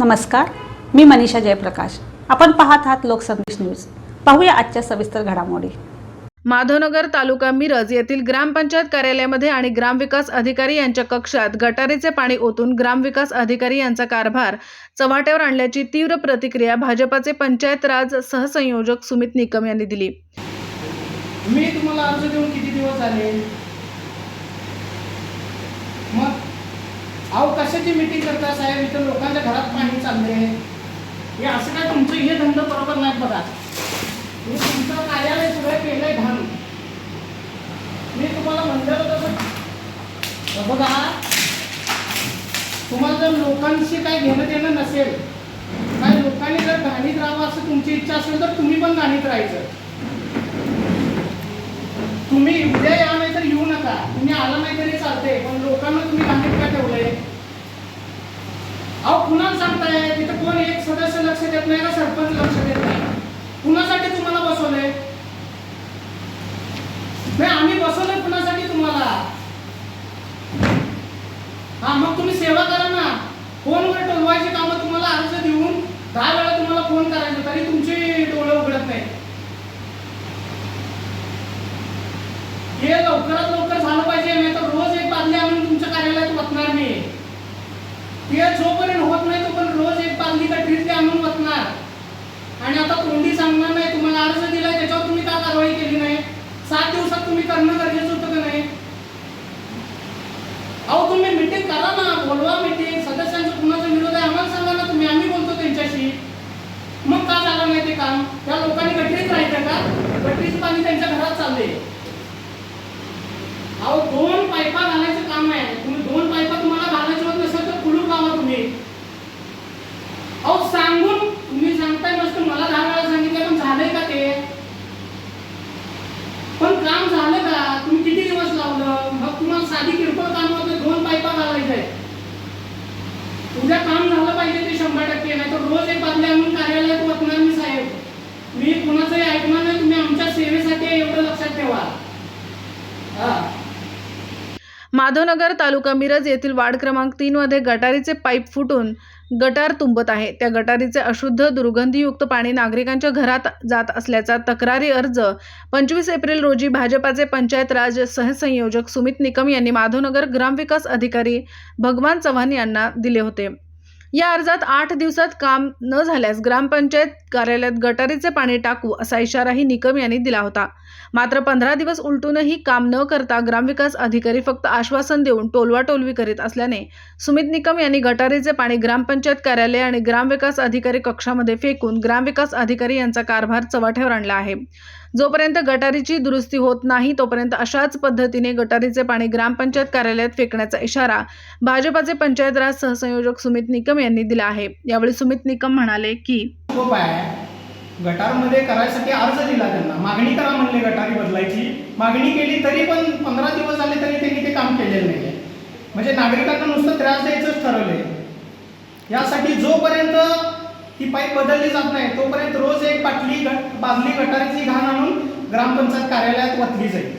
नमस्कार मी मनीषा जयप्रकाश. आपण पाहत आहात लोकसंदेश न्यूज. पाहूया आजच्या सविस्तर घडामोडी. माधवनगर तालुका मिरज येथील ग्रामपंचायत कार्यालयामध्ये आणि ग्रामविकास अधिकारी यांच्या कक्षात गटारीचे पाणी ओतून ग्रामविकास अधिकारी यांचा कारभार चव्हाट्यावर आणल्याची तीव्र प्रतिक्रिया भाजपाचे पंचायत राज सहसंयोजक सुमित निकम यांनी दिली. मी तुम्हाला अर्ज देऊन किती दिवस झाले? मग अहो कशाची मीटिंग करता साहेब? इथं लोकांच्या घरात पाणी चालले हे असं काय तुमचं हे धंदा बरोबर नाही बघा. मी तुमचं कार्यालय सगळं केलंय घाण. मी तुम्हाला म्हणलेलं तसं बघा तुम्हाला जर लोकांशी काय घेणं देणं नसेल काय लोकांनी जर घाणीत राहावं असं तुमची इच्छा असेल तर तुम्ही पण घाणीत राहायचं. तुम्ही उद्या या नाही तर येऊ नका. तुम्ही आला नाही तरी चालते पण लोकांना तुम्ही घाणीत का ठेवलंय? अहो पुन्हा सांगताय तिथं कोण एक सदस्य लक्ष देत नाही का? सरपंच लक्ष देत नाही. कुणासाठी तुम्हाला बसवलंय? नाही आम्ही बसवलंय कुणासाठी तुम्हाला? हा मग तुम्ही सेवा करा ना. फोनवर टोलवायची कामं तुम्हाला अर्ज देऊन दहा वेळा तुम्हाला फोन करायचं तरी तुमची डोळे उघडत नाही हे लवकरात लवकर झालं पाहिजे नाही तर रोज एक बादली आणून तुमच्या कार्यालयात वतणार मी हे जोपर्यंत होत नाही तोपर्यंत रोज एक बादली गटरीतली आणून वतणार आणि सांगणार नाही तुम्हाला अर्ज दिलाय त्याच्यावर तुम्ही का कारवाई केली नाही? सात दिवसात तुम्ही करणं गरजेचं होतं का नाही? अहो तुम्ही मिटिंग करा ना बोलवा मिटिंग सदस्यांचा कुणाचा विरोध आहे आम्हाला सांगा ना तुम्ही. आम्ही बोलतो त्यांच्याशी. मग का झालं नाही ते काम? त्या लोकांनी गटरीत राहायचं का? गटरीचं पाणी त्यांच्या घरात चाललंय. अहो दोन पायपा घालायचं काम आहे तुम्ही दोन पायपा तुम्हाला घालायचे होत नसेल तर कुलूप लावा तुम्ही अहो सांगून तुम्ही सांगताय मस्त मला दहा वेळा सांगितलं पण झालंय का ते पण काम झालं का तुम्ही किती दिवस लावलं मग तुम्हाला साधी किरकोळ काम होतं दोन पायपा घालायचंय उद्या काम झालं पाहिजे ते शंभर टक्के नाही तर रोज एक बादली आणून कार्यालयात वतणार मी साहेब मी कुणाचंही ऐकणार नाही तुम्ही आमच्या सेवेसाठी आहे, एवढं लक्षात ठेवा हा माधवनगर तालुका मिरज येथील वार्ड क्रमांक तीन मध्ये गटारीचे पाईप फुटून गटार तुंबत आहे. त्या गटारीचे अशुद्ध दुर्गंधीयुक्त पाणी नागरिकांच्या घरात जात असल्याचा तक्रारी अर्ज पंचवीस एप्रिल रोजी भाजपाचे पंचायत राज सहसंयोजक सुमित निकम यांनी माधवनगर ग्रामविकास अधिकारी भगवान चव्हाण यांना दिले होते. या अर्जात आठ दिवसात काम न झाल्यास ग्रामपंचायत कार्यालयात गटारीचे पाणी टाकू असा इशाराही निकम यांनी दिला होता. मात्र पंधरा दिवस उलटूनही काम न करता ग्रामविकास अधिकारी फक्त आश्वासन देऊन टोलवाटोलवी करीत असल्याने सुमित निकम यांनी गटारीचे पाणी ग्रामपंचायत कार्यालय आणि ग्रामविकास अधिकारी कक्षामध्ये फेकून ग्रामविकास अधिकारी यांचा कारभार चव्हाट्यावर आणला आहे. जोपर्यंत गटारीची दुरुस्ती होत नाही तोपर्यंत अशाच पद्धतीने गटारीचे पाणी ग्रामपंचायत कार्यालयात फेकण्याचा इशारा भाजपाचे पंचायत राज सहसंयोजक सुमित निकम यांनी दिला आहे. यावेळी सुमित निकम म्हणाले की गटारमध्ये करायसाठी अर्ज दिला त्यांना. मागणी करा म्हणले गटारी बदलायची. मागणी केली तरी पण पंधरा दिवस झाले तरी त्यांनी ते काम केलेलं नाही म्हणजे नागरिकांना नुसतं त्रास द्यायचंच ठरवलंय. यासाठी जोपर्यंत ती पाईप बदलली जात नाही तोपर्यंत रोज एक बाटली गट बादली गटारीची घाण आणून ग्रामपंचायत कार्यालयात वतली जाईल.